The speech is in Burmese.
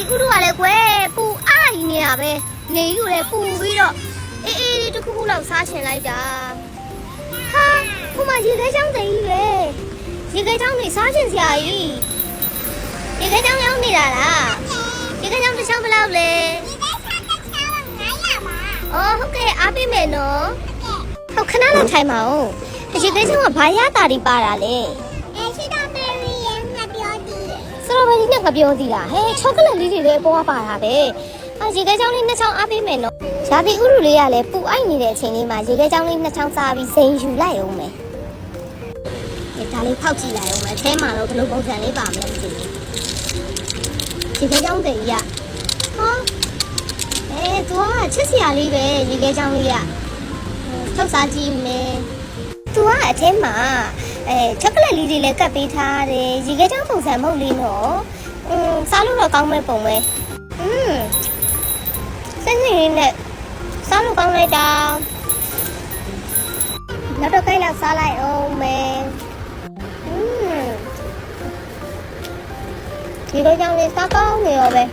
ဥတို့ကလည်းကွယ်ပူအားကြီးနေရပဲနေယူလည်းပူပြီးတော့အေးအေးလေးတစ်ခုခုလောက်စားချင်လိုက်တာဟာခုမှရေခဲချောင်းတည်းကြီးပဲရေခဲချောင်းနေစားချင်စရာကြီးရေခဲချောင်းရောက်နေတာလားရေခဲချောင်းတစ်ချောင်းဘယ်လောက်လဲအော်ဟုတ်ကဲ့အားပေးမယ်နော်ဟုတ်ခဏလောက်ထိုင်ပါဦးရေခဲချောင်းကဘာရတာတွေပါတာလဲ တော်ဘယ်ရီနဲ့ငပြောသေးလားဟဲချောကလက်လေးတွေလည်းပေါ်ပါတာပဲအာရေခဲချောင်းလေးနှစ်ချောင်းအားပေးမယ်နော်ရာသီဥတုလေးကလည်းပူအိုက်နေတဲ့အချိန်လေးမှာရေခဲချောင်းလေးနှစ်ချောင်းစားပြီးစိန်ယူလိုက်အောင်မယ်ဒီဒါလေးဖောက်ကြည့်လိုက်အောင်မယ်အဲမှာတော့ဘယ်လိုပုံစံလေးပါမလဲမသိဘူးရေခဲချောင်းတည်းရဟောအဲသူကချစ်စရာလေးပဲရေခဲချောင်းလေးကထုတ်စားကြည့်မယ်သူကအထဲမှာအဲချက်ကလက်လေးတွေလည်းကတ်ပေးထားတယ်ရေခဲချောင်းပုံစံမဟုတ်လေးနော် อืมစားလို့တော့ကောင်းမဲ့ပုံပဲอืมစနေလေးနဲ့စားလို့ကောင်းလိုက်တာနောက်တော့ကြိုက်လောက်စားလိုက်အောင်မယ်อืมဒီလိုကြောင့်လေးစားကောင်းနေရောပဲ